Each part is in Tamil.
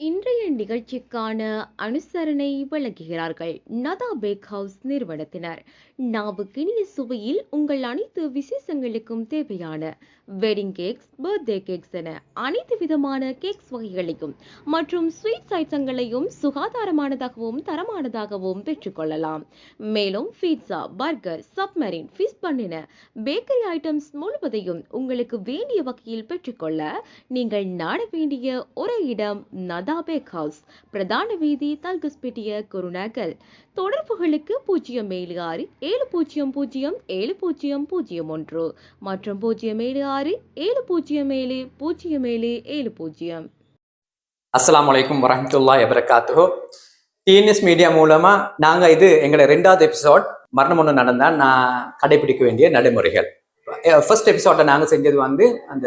இன்றைய நிகழ்ச்சிக்கான அனுசரணை வழங்குகிறார்கள் நதா பேக் ஹவுஸ் நிறுவனத்தினர் நாவுக்கினிய சுவையில் உங்கள் அனைத்து விசேஷங்களுக்கும் தேவையான வெட்டிங் கேக்ஸ் பர்த்டே கேக்ஸ் என அனைத்து விதமான கேக்ஸ் வகைகளையும் மற்றும் ஸ்வீட்ஸ் ஐட்டங்களையும் சுகாதாரமானதாகவும் தரமானதாகவும் பெற்றுக்கொள்ளலாம் மேலும் பீட்சா பர்கர் சப்மரின் ஃபிஷ் பண்ணின பேக்கரி ஐட்டம்ஸ் முழுவதையும் உங்களுக்கு வேண்டிய வகையில் பெற்றுக்கொள்ள நீங்கள் நாட வேண்டிய ஒரே இடம் நதா பேக் ஹவுஸ் பிரதான வீதி தல்குஸ்பிட்டிய குருநாகல் தொடர்புகளுக்கு பூஜ்ஜியம் ஏழு ஆறு ஏழு பூஜ்ஜியம் பூஜ்ஜியம் ஏழு பூஜ்ஜியம் பூஜ்ஜியம் ஒன்று. மற்றும் பூஜ்ஜியம் ஏழு ஆறு ஏழு பூஜ்ஜியம் ஏழு பூஜ்ஜியம் ஏழு ஏழு பூஜ்ஜியம். அஸ்லாம் அலைக்கும் வரமத்துல்லா வபரகாத்துஹு. டிஎன்எஸ் மீடியா மூலமா நாங்க இது எங்களோட ரெண்டாவது எபிசோட் மரணம் ஒன்று நடந்தா நான் கடைபிடிக்க வேண்டிய நடைமுறைகள். ஃபர்ஸ்ட் எபிசோட நாங்க செஞ்சது வந்து அந்த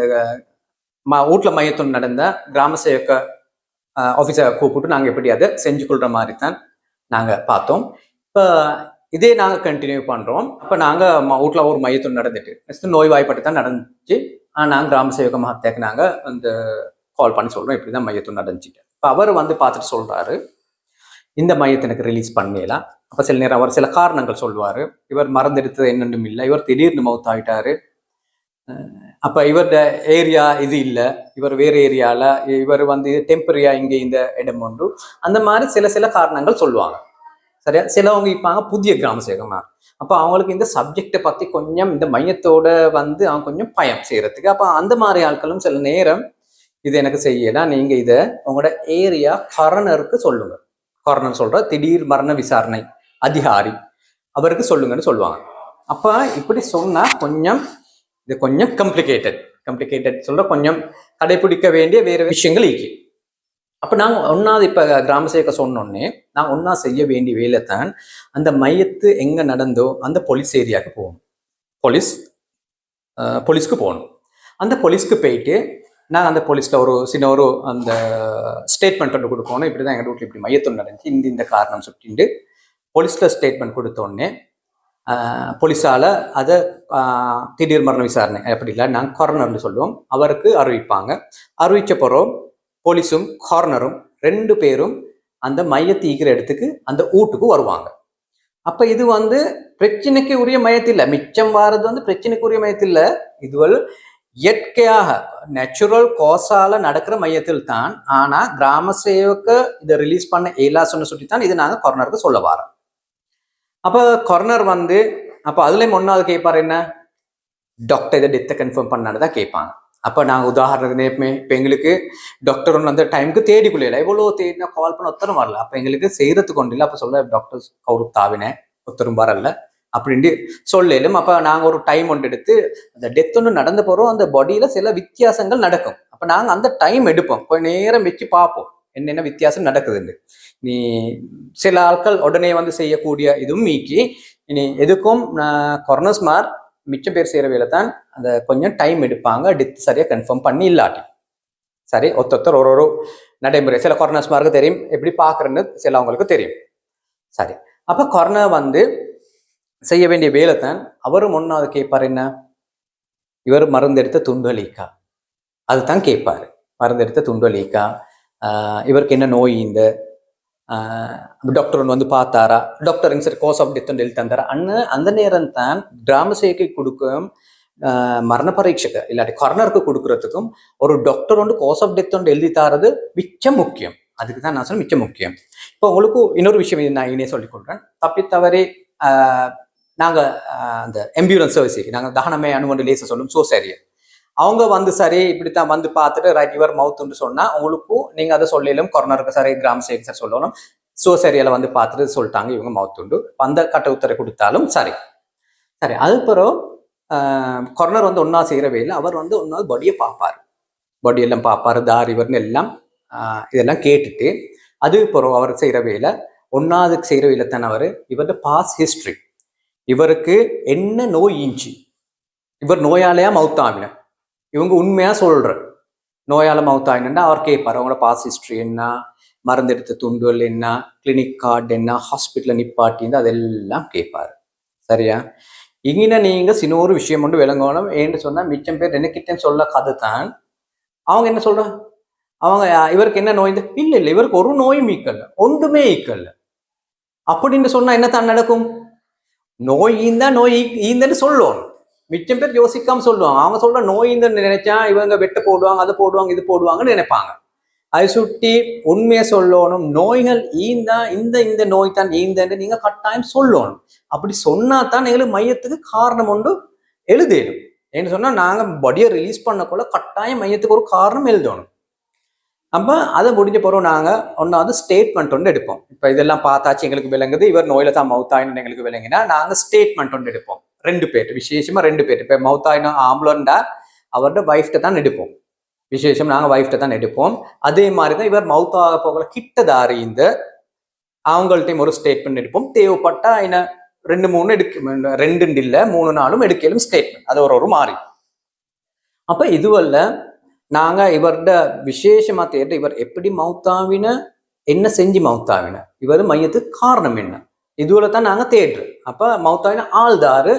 ம வீட்டில் மையத்துடன் நடந்த கிராம சேவக ஆஃபீஸரை கூப்பிட்டு நாங்கள் எப்படி அதை செஞ்சு கொள்கிற மாதிரி தான் நாங்கள் பார்த்தோம். இப்போ இதே நாங்கள் கண்டினியூ பண்ணுறோம் இப்போ நாங்கள் வீட்டில் ஒரு மையத்தும் நடந்துட்டு நெக்ஸ்ட் நோய்வாய்ப்பட்டு தான் நடந்துச்சு. ஆனால் நாங்கள் கிராம சேவக மகத்தேக்கு நாங்கள் அந்த கால் பண்ணி சொல்கிறோம் இப்படி தான் மையத்தும் நடந்துச்சுட்டு. இப்போ அவர் வந்து பார்த்துட்டு சொல்கிறாரு இந்த மையத்தை எனக்கு ரிலீஸ் பண்ணலாம் அப்போ சில நேரம் அவர் சில காரணங்கள் சொல்லுவார். இவர் மறந்தெடுத்தது என்னென்னும் இல்லை. இவர் திடீர்னு மவுத் ஆகிட்டாரு அப்போ இவரோட ஏரியா இது இல்லை. இவர் வேறு ஏரியாவில் இவர் வந்து டெம்பரரியா இங்கே இந்த இடம் உண்டு. அந்த மாதிரி சில சில காரணங்கள் சொல்லுவாங்க. சரியா? சிலவங்க இருப்பாங்க புதிய கிராம சேகமா அப்போ அவங்களுக்கு இந்த சப்ஜெக்டை பற்றி கொஞ்சம் இந்த மையத்தோட வந்து அவங்க கொஞ்சம் பயம் செய்யறதுக்கு. அப்போ அந்த மாதிரி ஆட்களும் சில நேரம் இது எனக்கு செய்யலாம் நீங்க இதை உங்களோட ஏரியா கரணருக்கு சொல்லுங்க. கரணர் சொல்ற திடீர் மரண விசாரணை அதிகாரி. அவருக்கு சொல்லுங்கன்னு சொல்லுவாங்க. அப்ப இப்படி சொன்னா கொஞ்சம் இது கொஞ்சம் கம்ப்ளிகேட்டட் கம்ப்ளிகேட்டட் சொல்ற கொஞ்சம் கடைபிடிக்க வேண்டிய வேறு விஷயங்கள் இருக்கு. அப்போ நாங்கள் ஒன்றாவது இப்போ கிராம சேவை சொன்னோடனே நான் ஒன்றா செய்ய வேண்டிய வேலை தான் அந்த மையத்து எங்கே நடந்தோ அந்த போலீஸ் ஏரியாவுக்கு போகணும். போலீஸ் போலீஸ்க்கு போகணும். அந்த போலீஸ்க்கு போயிட்டு நான் அந்த போலீஸில் ஒரு சின்ன ஒரு அந்த ஸ்டேட்மெண்ட் ஒன்று கொடுக்கணும் இப்படி தான் எங்கள் வீட்டில் இப்படி மையத்தொன்று நடந்துச்சு இந்த இந்த காரணம் சுட்டிண்டு போலீஸில் ஸ்டேட்மெண்ட் கொடுத்தோடனே போலீஸால் அதை திடீர் மரண விசாரணை. அப்படி இல்லை நாங்கள் கார்னர்னு சொல்லுவோம். அவருக்கு அறிவிப்பாங்க. அறிவிச்ச பிறகு போலீஸும் கார்னரும் ரெண்டு பேரும் அந்த மையத்தை ஈக்கிற இடத்துக்கு அந்த ஊட்டுக்கு வருவாங்க. அப்போ இது வந்து பிரச்சனைக்கு உரிய மையத்தில் மிச்சம் வாரது வந்து பிரச்சனைக்கு உரிய மையத்தில் இதுவள் இயற்கையாக நேச்சுரல் கோஸால நடக்கிற மையத்தில் தான் ஆனால் கிராம சேவக்க இதை ரிலீஸ் பண்ண ஏலா சொன்ன சொல்லி தான் இது நாங்கள் கொரோனருக்கு சொல்ல வரோம். அப்போ கொரோனர் வந்து அப்போ அதுலேயும் ஒன்றாவது கேட்பாரு என்ன? டாக்டர் இதை டெத்தை கன்ஃபார்ம் பண்ணான்னு தான் கேட்பாங்க அப்போ நாங்கள் உதாரணத்துக்கு நேப்பமே இப்போ எங்களுக்கு டாக்டர் ஒன்று அந்த டைமுக்கு தேடி குள்ளையில எவ்வளோ தேடினா கால் பண்ண ஒத்தரும் வரல. அப்போ எங்களுக்கு செய்கிறதுக்கு ஒன்று இல்லை. அப்போ சொல்ல டாக்டர் கவுரு தாவினேன். ஒத்தரும் வரல. அப்படின்ட்டு சொல்லலும் அப்போ நாங்கள் ஒரு டைம் ஒன்று எடுத்து அந்த டெத் ஒன்று நடந்து போகிறோம் அந்த பாடியில் சில வித்தியாசங்கள் நடக்கும். அப்போ நாங்கள் அந்த டைம் எடுப்போம். கொஞ்ச நேரம் வச்சு பார்ப்போம். என்னென்ன வித்தியாசம் நடக்குதுன்னு. நீ சில ஆட்கள் உடனே வந்து செய்யக்கூடிய இதுவும் மீக்கி இனி எதுக்கும் கொரோனஸ்மார் மிச்சம் பேர் செய்கிற வேலை தான் அந்த கொஞ்சம் டைம் எடுப்பாங்க டெத் சரியாக கன்ஃபார்ம் பண்ணி இல்லாட்டி. சரி ஒத்தொத்தர் ஒரு ஒரு நடைமுறை. சில கொரோனாஸ்மாருக்கு தெரியும் எப்படி பார்க்குறேன்னு சில அவங்களுக்கு தெரியும். சரி அப்போ கொரோனா வந்து செய்ய வேண்டிய வேலை தான் அவரும் ஒன்றாவது கேட்பார் என்ன? இவர் மருந்தெடுத்த துண்டலீக்கா அதுதான் கேட்பாரு மருந்தெடுத்த துண்டலீக்கா இவருக்கு என்ன நோய் இந்த? டாக்டர் ஒன்று வந்து பார்த்தாரா? டாக்டர் சரி கோஸ் ஆஃப் டெத் எழுதி தந்தாரா? அண்ணன் அந்த நேரம் தான் கிராம சேவைக்கு கொடுக்கும் மரண பரீட்சைக்கு இல்லாட்டி கொரோனருக்கு கொடுக்கறதுக்கும் ஒரு டாக்டர் ஒன்று கோஸ் ஆஃப் டெத் ஒன்று எழுதி தாரது மிச்சம் முக்கியம். அதுக்கு தான் நான் சொல்ல மிச்சம் முக்கியம். இப்போ உங்களுக்கு இன்னொரு விஷயம் நான் இனே சொல்லிக் கொடுக்குறேன் தப்பி தவறி நாங்கள் அந்த எம்பியூரன்ஸ் சர்வீஸ் நாங்கள் தகனமே அணுவண்டு லேச சொல்லும் சோ அவங்க வந்து சரி இப்படித்தான் வந்து பார்த்துட்டு ரைட் இவர் மவுத்துன்னு சொன்னால் உங்களுக்கும் நீங்கள் அதை சொல்லலும் கொரோனாருக்கு சரி கிராம சேவை சார் சொல்லணும். சோ வந்து பார்த்துட்டு சொல்லிட்டாங்க இவங்க மவுத்துண்டு. அந்த கட்ட உத்தரை கொடுத்தாலும் சரி. சரி அதுக்கப்புறம் கொரோனர் வந்து ஒன்றா செய்கிற வேலை அவர் வந்து ஒன்றாவது பாடியை பார்ப்பார். பாடியெல்லாம் பார்ப்பார் தார் இவர்னு எல்லாம் இதெல்லாம் கேட்டுட்டு அதுக்கப்புறம் அவர் செய்கிற வேலை ஒன்னாவதுக்கு செய்கிற வேலை தானே அவர். இவரது பாஸ் ஹிஸ்ட்ரி இவருக்கு என்ன நோய் இஞ்சி இவர் நோயாலையா மவுத்தாவின? இவங்க உண்மையா சொல்ற. நோயால மவுத்தாயினா அவர் கேட்பார் அவங்களோட பாஸ் ஹிஸ்ட்ரி என்ன? மருந்தெடுத்த துண்டுகள் என்ன? கிளினிக் கார்டு என்ன? ஹாஸ்பிட்டலில் நிப்பாட்டிந்து அதெல்லாம் கேட்பாரு சரியா? இங்கே நீங்க சின்ன ஒரு விஷயம் மட்டும் விளங்கணும் ஏன்னு சொன்னா மிச்சம் பேர் எனக்கிட்டேன்னு சொல்ல கதை தான் அவங்க என்ன சொல்ற? அவங்க இவருக்கு என்ன நோய்? இந்த-" இல்ல இல்ல இவருக்கு ஒரு நோயும் ஈக்கல்ல ஒன்றுமே ஈக்கல்ல அப்படின்னு சொன்னா என்ன தான் நடக்கும்? நோய் ஈந்தா நோய் ஈந்தன்னு சொல்லுவோம் மிச்சம் பேர் யோசிக்காம சொல்லுவாங்க. அவங்க சொல்ற நோய் நினைச்சா இவங்க வெட்டு போடுவாங்க அது போடுவாங்க இது போடுவாங்கன்னு நினைப்பாங்க. அதை சுட்டி உண்மையை சொல்லணும். நோய்கள் ஈந்தா இந்த இந்த நோய் தான் ஈந்தன்னு நீங்க கட்டாயம் சொல்லணும். அப்படி சொன்னா தான் எங்களுக்கு மையத்துக்கு காரணம் உண்டு எழுதணும். ஏன்னு சொன்னா நாங்க பாடியை ரிலீஸ் பண்ணக்குள்ள கட்டாயம் மையத்துக்கு ஒரு காரணம் எழுதணும். அப்ப அதை முடிஞ்ச பிறகு நாங்க ஒன்னாவது ஸ்டேட்மெண்ட் ஒன்று எடுப்போம். இப்ப இதெல்லாம் பார்த்தாச்சு எங்களுக்கு விளங்குது. இவர் நோயில தான் மவுத்தாயின்னு எங்களுக்கு விளங்கினா நாங்க ஸ்டேட்மெண்ட் ஒன்று எடுப்போம். ரெண்டு பேர் விசேஷமா ரெண்டு பேர் இப்ப மவுத்தாயின ஆம்பளண்டா அவரோட வைஃப்ட்ட தான் எடுப்போம். விசேஷம் நாங்க வைஃப்ட தான் எடுப்போம். அதே மாதிரி தான் இவர் மௌத்தாக போகல கிட்டதாரி இந்த அவங்கள்ட்டையும் ஒரு ஸ்டேட்மெண்ட் எடுப்போம். தேவைப்பட்டா என்ன ரெண்டு மூணு எடுக்க ரெண்டு இல்லை மூணு நாளும் எடுக்கலும் ஸ்டேட்மெண்ட் அது ஒரு ஒரு மாறி. அப்ப இதுவல்ல நாங்க இவர்ட விசேஷமா தேடுற இவர் எப்படி மௌத்தாவின என்ன செஞ்சு மௌத்தாவின? இவர் மையத்துக்கு காரணம் என்ன? இதுவில் தான் நாங்கள் தேடுறோம். அப்போ மவுத்தாவின ஆள்தாரு.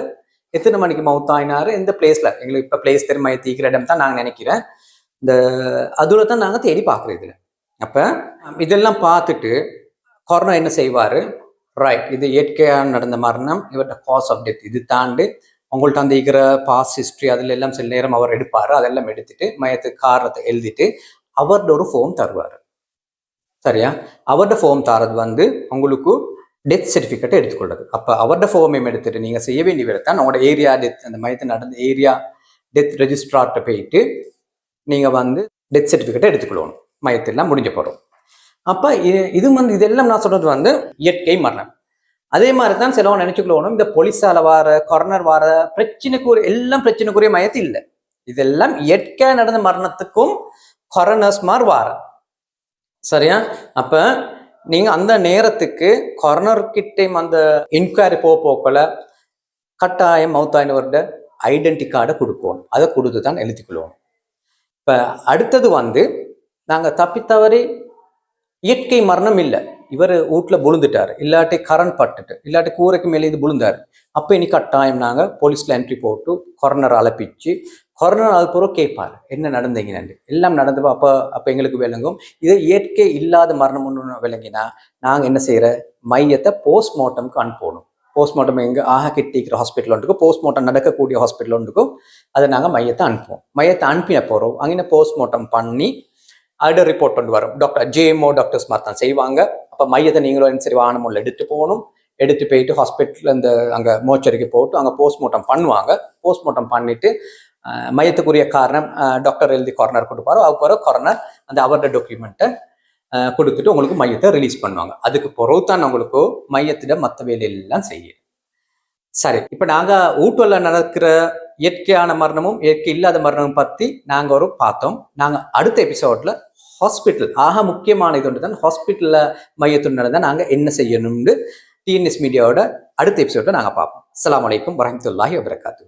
எத்தனை மணிக்கு மவுத்தாயினாரு? எந்த பிளேஸில் எங்களுக்கு இப்போ பிளேஸ் தெரியும்? தீக்கிற இடம் தான் நாங்கள் நினைக்கிறேன். இந்த அதுவில் தான் நாங்கள் தேடி பார்க்குறோம் இதில். அப்போ இதெல்லாம் பார்த்துட்டு கொரோனா என்ன செய்வார்? ரைட் இது இயற்கையாக நடந்த மரணம். இவர்கிட்ட காஸ் ஆஃப் டெத் இது தாண்டி உங்கள்ட்ட அந்த இருக்கிற பாஸ் ஹிஸ்ட்ரி அதில் எல்லாம் சில நேரம் அவர் எடுப்பார். அதெல்லாம் எடுத்துட்டு மையத்துக்கு காரணத்தை எழுதிட்டு அவர்ட ஒரு ஃபோம் தருவார். சரியா? அவர்ட ஃபோம் தரது வந்து உங்களுக்கு டெத் சர்டிஃபிகேட்டை எடுத்துக்கொள்றது. அப்போ அவரோட ஃபோமையும் எடுத்துட்டு நீங்கள் செய்ய வேண்டிய வேலை தான். உங்களோட ஏரியா டெத் அந்த மையத்தில் நடந்த ஏரியா டெத் ரெஜிஸ்ட்ரார்ட்ட போயிட்டு நீங்கள் வந்து டெத் சர்டிஃபிகேட்டை எடுத்துக்கொள்ளணும். மையத்திலாம் முடிஞ்ச போகிறோம் அப்போ இது வந்து இதெல்லாம் நான் சொல்கிறது வந்து இயற்கை மரணம். அதே மாதிரி தான் சிலவங்க நினச்சிக்கொள்ளணும் இந்த போலீஸால வார கொரோனர் வார பிரச்சனைக்குரிய எல்லாம் பிரச்சனைக்குரிய மையத்தில் இல்லை. இதெல்லாம் இயற்கையாக நடந்த மரணத்துக்கும் கொரோனர்ஸ் மாதிரி வார. சரியா? அப்போ நீங்கள் அந்த நேரத்துக்கு கொரோனர் கிட்டே அந்த இன்கொயரி போக போக்கல கட்டாயம் மௌத்தாயினவர்கிட்ட ஐடென்டி கார்டை கொடுப்போம் அதை கொடுத்து தான் எழுதிக்கொள்வோம் இப்போ அடுத்தது வந்து நாங்கள் தப்பித்தவரை இயற்கை மரணம் இல்லை. இவர் வீட்டில் விழுந்துட்டார். இல்லாட்டி கரண்ட் பட்டுட்டு இல்லாட்டி கூரைக்கு மேலே இது விழுந்தார். அப்போ இனி கட்டாயம் நாங்கள் போலீஸில் என்ட்ரி போட்டு கொரோனர் அலப்பிச்சு கொரோனா அது பிறகு கேட்பார். என்ன நடந்தீங்கன்னு எல்லாம் நடந்து அப்போ அப்போ எங்களுக்கு விளங்கும். இது இயற்கை இல்லாத மரணம் ஒன்று விளங்கினா நாங்கள் என்ன செய்கிற மையத்தை போஸ்ட்மார்ட்டம்க்கு அனுப்பணும். போஸ்ட்மார்ட்டம் எங்கே? ஆக கிட்டிக்கிற ஹாஸ்பிட்டல் ஒன்றுக்கும் போஸ்ட்மார்ட்டம் நடக்கக்கூடிய ஹாஸ்பிட்டல் ஒன்றுக்கும் அதை நாங்கள் மையத்தை அனுப்புவோம். மையத்தை அனுப்பின போகிறோம் அங்கே போஸ்ட்மார்ட்டம் பண்ணி அதோட ரிப்போர்ட் கொண்டு வரும். டாக்டர் ஜேஎம்ஓ டாக்டர்ஸ் மாதிரி தான் செய்வாங்க. அப்போ மையத்தை நீங்களும் சரி வாகனமுள்ள எடுத்து போகணும். எடுத்து போயிட்டு ஹாஸ்பிட்டல் இந்த அங்கே மோச்சரிக்கு போட்டு அங்கே போஸ்ட்மார்ட்டம் பண்ணுவாங்க. போஸ்ட்மார்ட்டம் பண்ணிவிட்டு மையத்துக்குரிய காரணம் டாக்டர் எழுதி கொரோனர் கொடுப்பாரோ அதுக்கு கொரோனர் அந்த அவரோட டாக்குமெண்ட்டை கொடுத்துட்டு உங்களுக்கு மையத்தை ரிலீஸ் பண்ணுவாங்க. அதுக்கு பிறகு தான் உங்களுக்கு மையத்தில் மற்ற வேலையெல்லாம் செய்யும். சரி இப்போ நாங்கள் ஊட்டுவில் நடக்கிற இயற்கையான மரணமும் இயற்கை இல்லாத மரணமும் பற்றி நாங்கள் ஒரு பார்த்தோம். நாங்கள் அடுத்த எபிசோடில் ஹாஸ்பிட்டல் ஆக முக்கியமான இது ஒன்று தான் ஹாஸ்பிட்டலில் மையத்துடன் தான் நாங்கள் என்ன செய்யணும்னு டிஎன்எஸ் மீடியாவோட அடுத்த எபிசோட நாங்கள் பார்ப்போம். அஸ்லாம் வலைக்கம் வரமத்துல்லாஹி வபரகாத்து